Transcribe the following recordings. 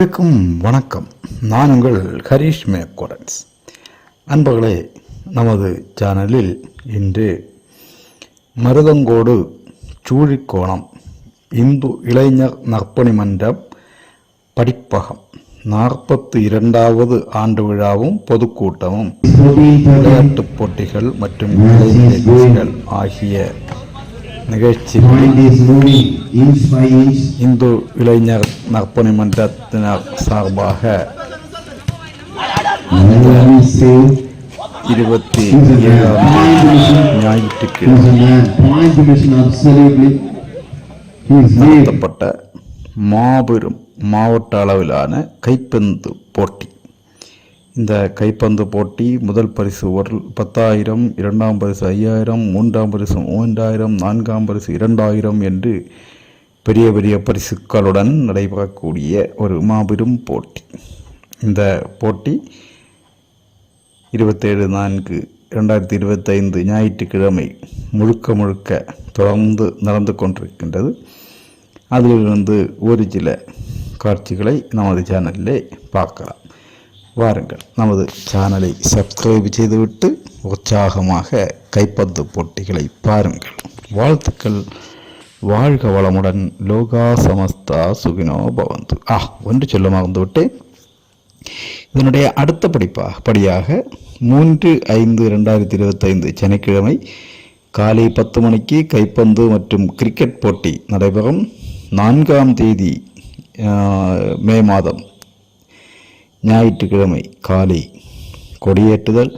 அனைவருக்கும் வணக்கம். நான் உங்கள் ஹரீஷ் மேக்கோரன்ஸ் அன்பர்களே நமது சேனலில் இன்று மருதங்கோடு சூழிக்கோணம் இந்து இளைஞர் நற்பணி மன்றம் படிப்பகம் நாற்பத்தி இரண்டாவது ஆண்டு விழாவும் பொதுக்கூட்டமும் விளையாட்டுப் போட்டிகள் மற்றும் ஆகிய நிகழ்ச்சி இந்து இளைஞர் நற்பணி மன்றத்தினர் சார்பாக இருபத்தி ஏழாம் ஞாயிற்றுக்கிழமை மாபெரும் மாவட்ட அளவிலான கைப்பந்து போட்டி இந்த கைப்பந்து போட்டி முதல் பரிசு ஒரு பத்தாயிரம் இரண்டாம் பரிசு ஐயாயிரம் மூன்றாம் பரிசு மூன்றாயிரம் நான்காம் பரிசு இரண்டாயிரம் என்று பெரிய பெரிய பரிசுகளுடன் நடைபெறக்கூடிய ஒரு மாபெரும் போட்டி. இந்த போட்டி இருபத்தேழு நான்கு இரண்டாயிரத்தி இருபத்தைந்து ஞாயிற்றுக்கிழமை முழுக்க முழுக்க தொடர்ந்து நடந்து கொண்டிருக்கின்றது. அதிலிருந்து ஒரு சில காட்சிகளை நமது சேனலிலே பார்க்கலாம். வாருங்கள். நமது சேனலை சப்ஸ்கிரைப் செய்துவிட்டு உற்சாகமாக கைப்பந்து போட்டிகளை பாருங்கள். வாழ்த்துக்கள். வாழ்க வளமுடன். லோகா சமஸ்தா சுகினோ பவந்து. ஆ ஒன்று சொல்ல மறந்துவிட்டேன். இதனுடைய அடுத்த படிப்பா படியாக மூன்று ஐந்து ரெண்டாயிரத்தி இருபத்தைந்து சனிக்கிழமை காலை பத்து மணிக்கு கைப்பந்து மற்றும் கிரிக்கெட் போட்டி நடைபெறும். நான்காம் தேதி மே மாதம். ஞாயிற்றுக்கிழமை காலை கொடியேற்றுதல்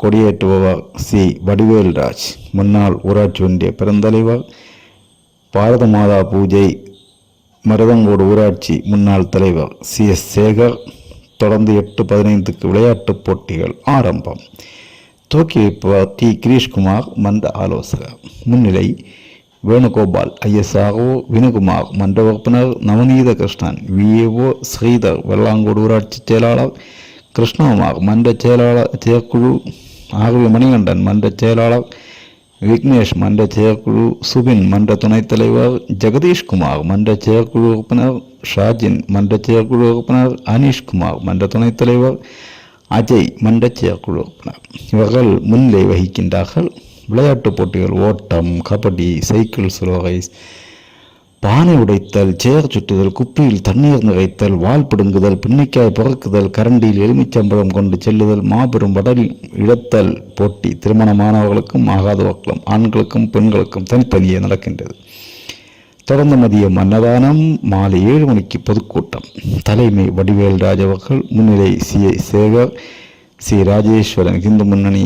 கொடியேற்றுபவர் சி. வடிவேல்ராஜ் முன்னாள் ஊராட்சி ஒன்றிய பெருந்தலைவர் பாரத மாதா பூஜை மருதங்கோடு ஊராட்சி முன்னாள் தலைவர் சி. எஸ். சேகர். தொடர்ந்து எட்டு பதினைந்துக்கு விளையாட்டுப் போட்டிகள் ஆரம்பம். தூக்கி வைப்பவர் டி. கிரீஷ்குமார். மன்ற ஆலோசகர். முன்னிலை வேணுகோபால் ஐஎஸ்ஆர்ஓ வினுகுமார் மன்ற உறுப்பினர் நவநீத கிருஷ்ணன் விஏஓ ஸ்ரீதர் வெள்ளாங்கோடு ஊராட்சி செயலாளர் கிருஷ்ணகுமார் மன்ற செயலாளர் செயற்குழு ஆர்வி மணிகண்டன் மன்ற செயலாளர் விக்னேஷ் மன்ற செயற்குழு சுபின் மன்ற துணைத் தலைவர் ஜெகதீஷ்குமார் மன்ற செயற்குழு உறுப்பினர் ஷாஜின் மன்ற செயற்குழு உறுப்பினர் அனீஷ்குமார் மன்ற துணைத் தலைவர் அஜய் மன்ற செயற்குழு உறுப்பினர். இவர்கள் முன்னிலை வகிக்கின்றார்கள். விளையாட்டுப் போட்டிகள் ஓட்டம் கபடி சைக்கிள் சுலோகை பானை உடைத்தல் சேர் சுட்டுதல் குப்பியில் தண்ணீர் நிறைத்தல் வால் பிடுங்குதல் பின்னிக்காய் பிறக்குதல் கரண்டியில் எலுமிச்சம்பழம் கொண்டு செல்லுதல் மாபெரும் வடல் இழத்தல் போட்டி திருமணமானவர்களுக்கும் ஆகாதவர்களும் ஆண்களுக்கும் பெண்களுக்கும் தனித்தனியே நடக்கின்றது. தொடர்ந்து மதியம் அன்னதானம் மாலை ஏழு மணிக்கு பொதுக்கூட்டம். தலைமை வடிவேல் ராஜ் அவர்கள் முன்னிலை சி சேகர் சி ராஜேஸ்வரன் இந்து முன்னணி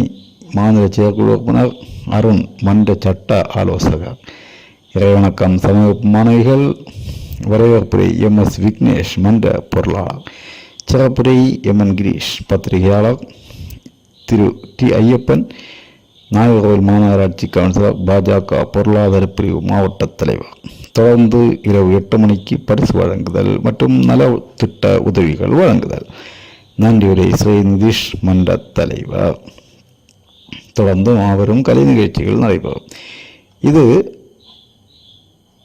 மாநில செயற்குழு உறுப்பினர் அருண் மன்ற சட்ட ஆலோசகர். இறைவணக்கம் சமூக மாணவிகள் வரவேற்புரை எம் எஸ் விக்னேஷ் மன்ற பொருளாளர். சிறப்புரை எம் என் கிரீஷ் பத்திரிகையாளர். திரு டி ஐயப்பன் நாகர்கோவில் மாநகராட்சி கவுன்சிலர் பாஜக பொருளாதார பிரிவு மாவட்ட தலைவர். தொடர்ந்து இரவு எட்டு மணிக்கு பரிசு வழங்குதல் மற்றும் நலத்திட்ட உதவிகள் வழங்குதல். நன்றியுரை ஸ்ரீ நிதிஷ் மன்ற தலைவர். தொடர்ந்து மாபெரும் கலை நிகழ்ச்சிகள் நடைபெறும். இது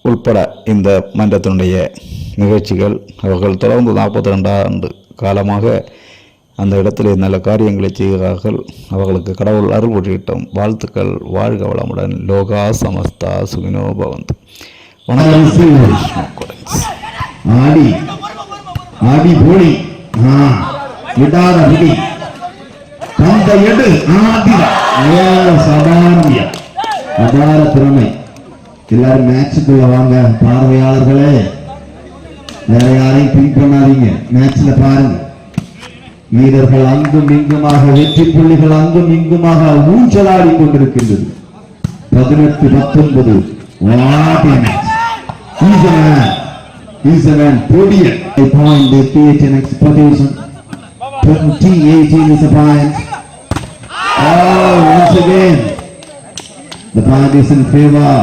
உள்பட இந்த மன்றத்தினுடைய நிகழ்ச்சிகள் அவர்கள் தொடர்ந்து நாற்பத்தி ரெண்டாண்டு காலமாக அந்த இடத்திலே நல்ல காரியங்களை செய்கிறார்கள். அவர்களுக்கு கடவுள் அருள் புரியட்டும். வாழ்த்துக்கள். வாழ்க வளமுடன். லோகா சமஸ்தா சுகினோ பவந்து. வணக்கம். ஆடி ஆடி விடாத விடி பந்த எடு ஆதிர ஏ அபார திறமை. எல்லாரும் மேட்சுக்குள்ள வாங்க பார்வையாளர்களே. வேற யாரையும் பின் பண்ணாதீங்க. மேட்ச்ல பாருங்க. வீரர்கள் அங்கும் இங்குமாக வெற்றி புள்ளிகள் அங்கும் இங்குமாக ஊஞ்சலாடி கொண்டிருக்கின்றது. பதினெட்டு பத்தொன்பது. வாட்டி match point. They create an 2018 is a point. Oh, once again. The point is in favor.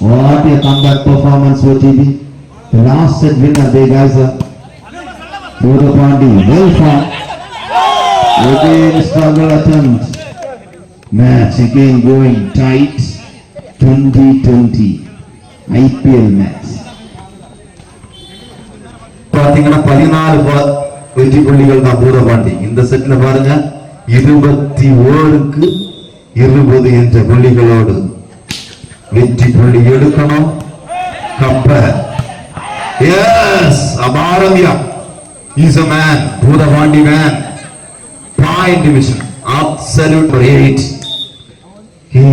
What a comeback performance for TB. The last set winner, they guys are. Bodo Pandi, well formed. Again, struggle attempt. Match again going tight. 2020 IPL match. பாத்தீங்கன்னா பதினாலு பா- வெற்றி புள்ளிகள் தான் பூதபாண்டி இந்த செட்ல பாருங்க இருபத்தி ஓருக்கு இருபது என்ற புள்ளிகளோடு வெற்றி புள்ளி எடுக்கணும். கப்ப. Yes அபாரமியா. Is a man Bhoothapandi man point division absolute rate he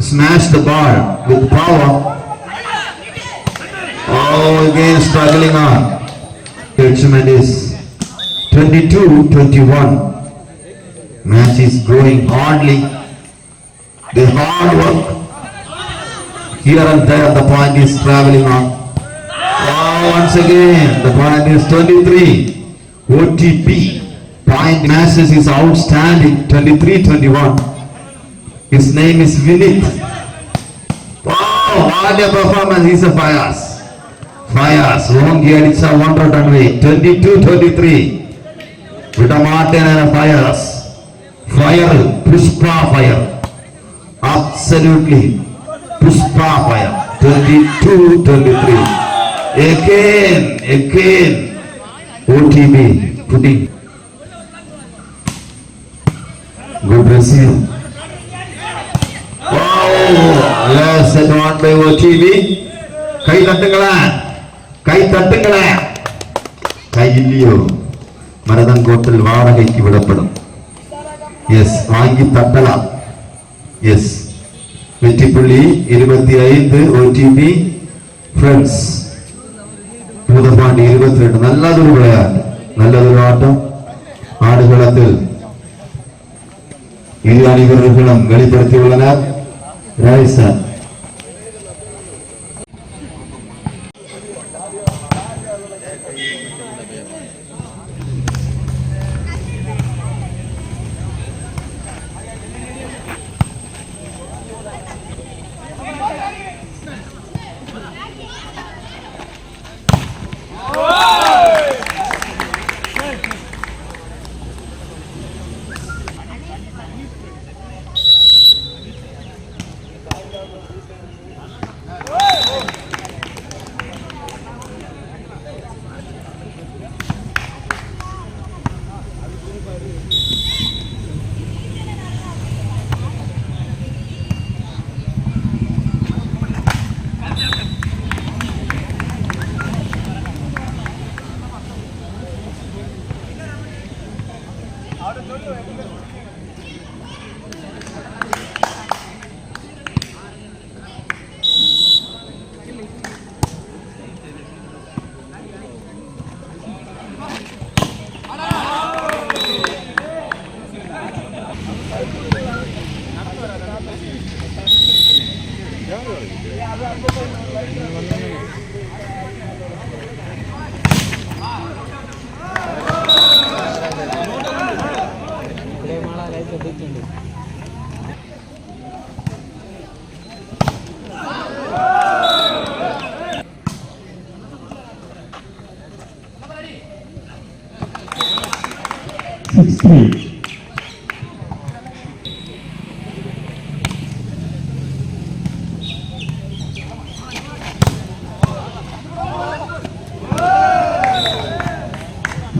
smashed the ball with power. Oh, again struggling on. Judgment is 22-21. Mass is growing hardly. The hard work here and there the point is traveling on. Now once again, the point is 23. OTP. Point matches is outstanding. 23-21. His name is Vinith. Oh, wow, what a performance. He's a fires. Fires. Long year, it's a wonder done 22-23. With a Martin and a fires. Fires fire Pushpa fire absolutely Pushpa fire twenty two twenty three again again OTP putting good resume Yes, set on by OTV. கை தட்டுங்களேன் கை தட்டுங்களேன் கை இல்லையோ? மரதங்கோட்டில் வாடகைக்கு விடப்படும். S வாங்கி தட்டலாம் எஸ் வெற்றி புள்ளி இருபத்தி ஐந்து ஓடிபி ஃப்ரெண்ட்ஸ் பூதபாண்டி இருபத்தி ரெண்டு. நல்லதொரு விளையாட்டு நல்லதொரு ஆட்டம். ஆடுகளத்தில் இரு அணிவர்களும் வெளிப்படுத்தியுள்ளனர். Raison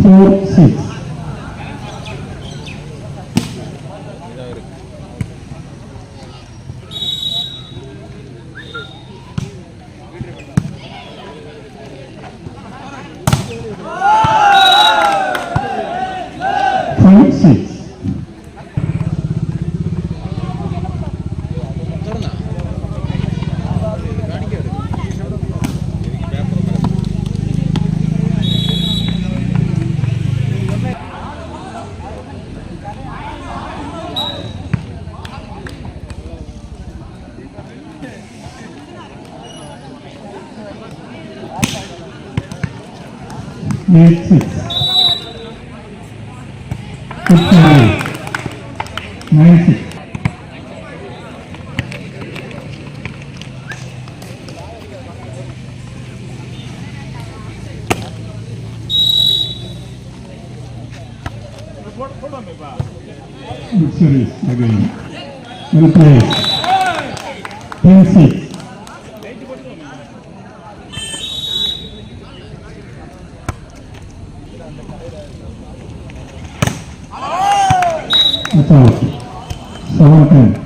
Four six. Five six. Eight Good series again. Well played. Ten సమర్పించారు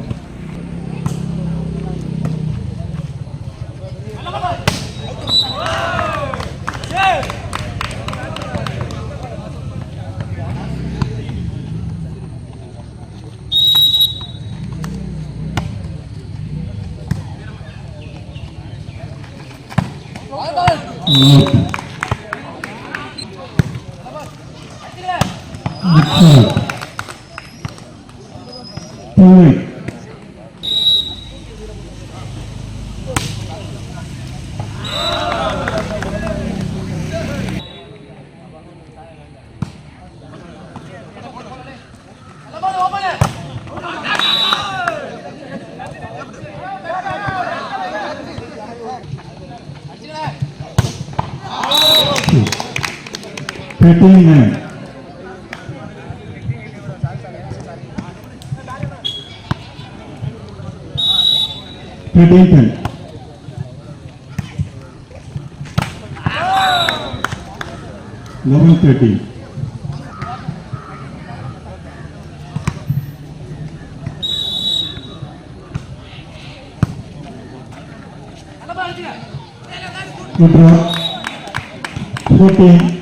फिटिंग में fitting pen level thirteen Good job. 14.